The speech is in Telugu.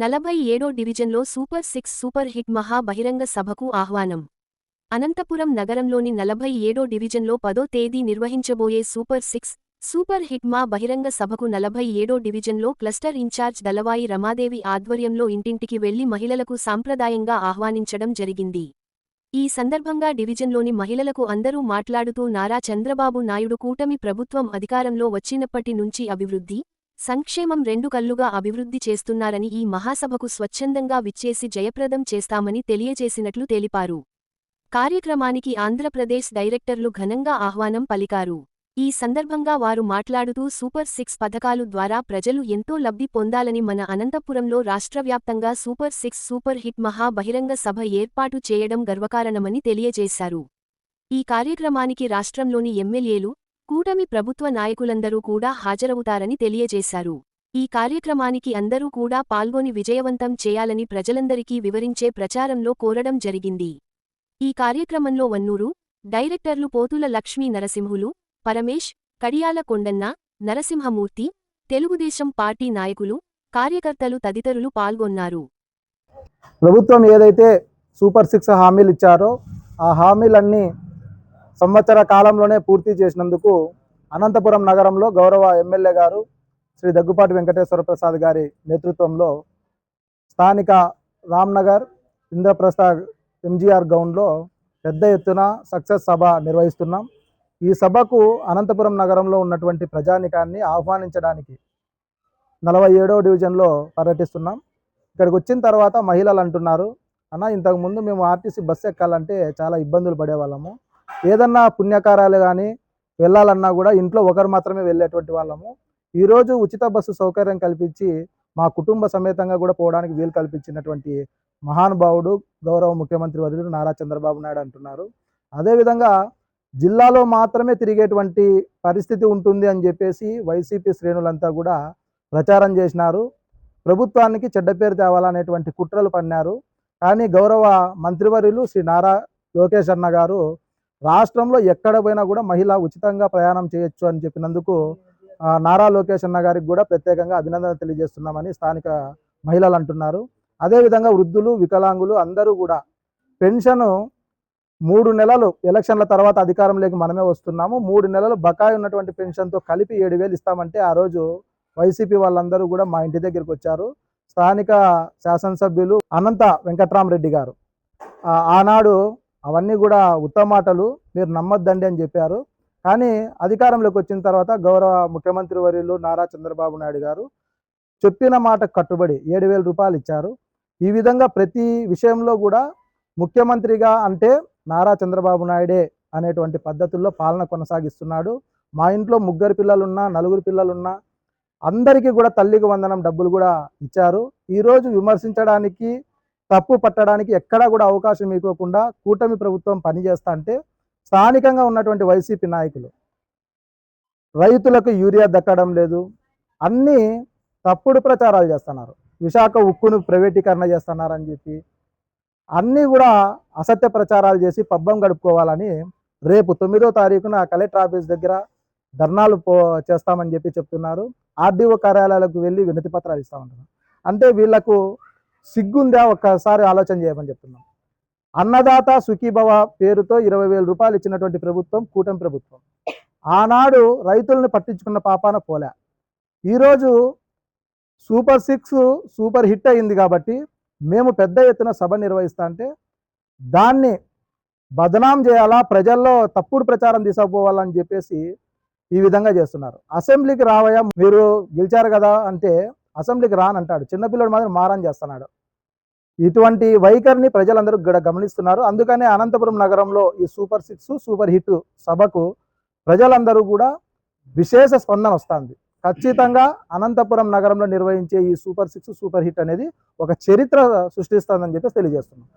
నలభై ఏడో డివిజన్లో సూపర్ సిక్స్ సూపర్ హిట్ మహా బహిరంగ సభకు ఆహ్వానం. అనంతపురం నగరంలోని నలభై ఏడో డివిజన్లో పదో తేదీ నిర్వహించబోయే సూపర్ సిక్స్ సూపర్ హిట్ మా బహిరంగ సభకు నలభై ఏడో డివిజన్లో క్లస్టర్ ఇన్ఛార్జ్ దళవాయి రమాదేవి ఆధ్వర్యంలో ఇంటింటికి వెళ్ళి మహిళలకు సాంప్రదాయంగా ఆహ్వానించడం జరిగింది. ఈ సందర్భంగా డివిజన్లోని మహిళలకు అందరూ మాట్లాడుతూ నారా చంద్రబాబు నాయుడు కూటమి ప్రభుత్వం అధికారంలో వచ్చినప్పటి నుంచి అభివృద్ధి సంక్షేమం రెండు కళ్ళుగా అభివృద్ధి చేస్తున్నారని ఈ మహాసభకు స్వచ్ఛందంగా విచ్చేసి జయప్రదం చేస్తామని తెలియజేసినట్లు తెలిపారు. కార్యక్రమానికి ఆంధ్రప్రదేశ్ డైరెక్టర్లు ఘనంగా ఆహ్వానం పలికారు. ఈ సందర్భంగా వారు మాట్లాడుతూ సూపర్ సిక్స్ పథకాలు ద్వారా ప్రజలు ఎంతో లబ్ధి పొందాలని మన అనంతపురంలో రాష్ట్రవ్యాప్తంగా సూపర్ సిక్స్ సూపర్ హిట్ మహా బహిరంగ సభ ఏర్పాటు చేయడం గర్వకారణమని తెలియజేశారు. ఈ కార్యక్రమానికి రాష్ట్రంలోని ఎమ్మెల్యేలు కూటమి ప్రభుత్వ నాయకులందరూ కూడా హాజరవుతారని తెలియజేశారు. ఈ కార్యక్రమానికి అందరూ కూడా పాల్గొని విజయవంతం చేయాలని ప్రజలందరికీ వివరించే ప్రచారంలో కోరడం జరిగింది. ఈ కార్యక్రమంలో వన్నూరు డైరెక్టర్లు పోతుల లక్ష్మీ నరసింహులు పరమేష్ కడియాల కొండన్న నరసింహమూర్తి తెలుగుదేశం పార్టీ నాయకులు కార్యకర్తలు తదితరులు పాల్గొన్నారు. ప్రభుత్వం ఏదైతే సూపర్ సిక్స్ హామీలు ఇచ్చారో ఆ హామీలన్నీ సంవత్సర కాలంలోనే పూర్తి చేసినందుకు అనంతపురం నగరంలో గౌరవ ఎమ్మెల్యే గారు శ్రీ దగ్గుపాటి వెంకటేశ్వర ప్రసాద్ గారి నేతృత్వంలో స్థానిక రామ్నగర్ ఇంద్రప్రసాద్ ఎంజీఆర్ గ్రౌండ్లో పెద్ద ఎత్తున సక్సెస్ సభ నిర్వహిస్తున్నాం. ఈ సభకు అనంతపురం నగరంలో ఉన్నటువంటి ప్రజానికాన్ని ఆహ్వానించడానికి నలభై ఏడవ డివిజన్లో పర్యటిస్తున్నాం. ఇక్కడికి వచ్చిన తర్వాత మహిళలు అంటున్నారు అన్న ఇంతకుముందు మేము ఆర్టీసీ బస్సు ఎక్కాలంటే చాలా ఇబ్బందులు పడేవాళ్ళము. ఏదన్నా పుణ్యకార్యాలు కానీ వెళ్ళాలన్నా కూడా ఇంట్లో ఒకరు మాత్రమే వెళ్ళేటువంటి వాళ్ళము. ఈరోజు ఉచిత బస్సు సౌకర్యం కల్పించి మా కుటుంబ సమేతంగా కూడా పోవడానికి వీలు కల్పించినటువంటి మహానుభావుడు గౌరవ ముఖ్యమంత్రి వర్యుడు నారా చంద్రబాబు నాయుడు అంటున్నారు. అదేవిధంగా జిల్లాలో మాత్రమే తిరిగేటువంటి పరిస్థితి ఉంటుంది అని చెప్పేసి వైసీపీ శ్రేణులంతా కూడా ప్రచారం చేసినారు. ప్రభుత్వానికి చెడ్డ పేరు తేవాలనేటువంటి కుట్రలు పన్నారు కానీ గౌరవ మంత్రివర్యులు శ్రీ నారా లోకేష్ అన్న గారు రాష్ట్రంలో ఎక్కడ పోయినా కూడా మహిళ ఉచితంగా ప్రయాణం చేయొచ్చు అని చెప్పినందుకు నారా లోకేష్ అన్న గారికి కూడా ప్రత్యేకంగా అభినందన తెలియజేస్తున్నామని స్థానిక మహిళలు అంటున్నారు. అదేవిధంగా వృద్ధులు వికలాంగులు అందరూ కూడా పెన్షన్ మూడు నెలలు ఎలక్షన్ల తర్వాత అధికారంలోకి మనమే వస్తున్నాము. మూడు నెలలు బకాయి ఉన్నటువంటి పెన్షన్తో కలిపి ఏడు వేలు ఇస్తామంటే ఆ రోజు వైసీపీ వాళ్ళందరూ కూడా మా ఇంటి దగ్గరికి వచ్చారు. స్థానిక శాసనసభ్యులు అనంత వెంకట్రామరెడ్డి గారు. ఆనాడు అవన్నీ కూడా ఉత్తమ మాటలు మీరు నమ్మొద్దండి అని చెప్పారు. కానీ అధికారంలోకి వచ్చిన తర్వాత గౌరవ ముఖ్యమంత్రి వర్యులు నారా చంద్రబాబు నాయుడు గారు చెప్పిన మాట కట్టుబడి ఏడు వేల రూపాయలు ఇచ్చారు. ఈ విధంగా ప్రతి విషయంలో కూడా ముఖ్యమంత్రిగా అంటే నారా చంద్రబాబు నాయుడే అనేటువంటి పద్ధతుల్లో పాలన కొనసాగిస్తున్నాడు. మా ఇంట్లో ముగ్గురు పిల్లలున్నా నలుగురు పిల్లలున్నా అందరికీ కూడా తల్లికి వందనం డబ్బులు కూడా ఇచ్చారు. ఈరోజు విమర్శించడానికి తప్పు పట్టడానికి ఎక్కడా కూడా అవకాశం ఇవ్వకుండా కూటమి ప్రభుత్వం పనిచేస్తా అంటే స్థానికంగా ఉన్నటువంటి వైసీపీ నాయకులు. రైతులకు యూరియా దక్కడం లేదు. అన్నీ తప్పుడు ప్రచారాలు చేస్తున్నారు. విశాఖ ఉక్కును ప్రైవేటీకరణ చేస్తున్నారని చెప్పి అన్నీ కూడా అసత్య ప్రచారాలు చేసి పబ్బం గడుపుకోవాలని రేపు తొమ్మిదో తారీఖున కలెక్టర్ ఆఫీస్ దగ్గర ధర్నాలు పో చేస్తామని చెప్పి చెప్తున్నారు. ఆర్డీఓ కార్యాలయాలకు వెళ్ళి వినతి పత్రాలు ఇస్తామంటున్నారు అంటే వీళ్ళకు సిగ్గుందా? ఒక్కసారి ఆలోచన చేయమని చెప్తున్నాం. అన్నదాత సుఖీభవ పేరుతో ఇరవై వేల రూపాయలు ఇచ్చినటువంటి ప్రభుత్వం కూటమి ప్రభుత్వం. ఆనాడు రైతులను పట్టించుకున్న పాపాన పోలే. ఈరోజు సూపర్ సిక్స్ సూపర్ హిట్ అయింది కాబట్టి మేము పెద్ద ఎత్తున సభ నిర్వహిస్తా అంటే దాన్ని బదనాం చేయాలా? ప్రజల్లో తప్పుడు ప్రచారం తీసుకుపోవాలని చెప్పేసి ఈ విధంగా చేస్తున్నారు. అసెంబ్లీకి రావయ్యా మీరు గెలిచారు కదా అంటే అసెంబ్లీకి రానంటాడు చిన్నపిల్లడు మాత్రం మారం చేస్తున్నాడు. ఇటువంటి వైఖరిని ప్రజలందరూ ఇక్కడ గమనిస్తున్నారు. అందుకనే అనంతపురం నగరంలో ఈ సూపర్ సిక్స్ సూపర్ హిట్ సభకు ప్రజలందరూ కూడా విశేష స్పందన వస్తుంది. ఖచ్చితంగా అనంతపురం నగరంలో నిర్వహించే ఈ సూపర్ సిక్స్ సూపర్ హిట్ అనేది ఒక చరిత్ర సృష్టిస్తుందని చెప్పేసి తెలియజేస్తున్నాం.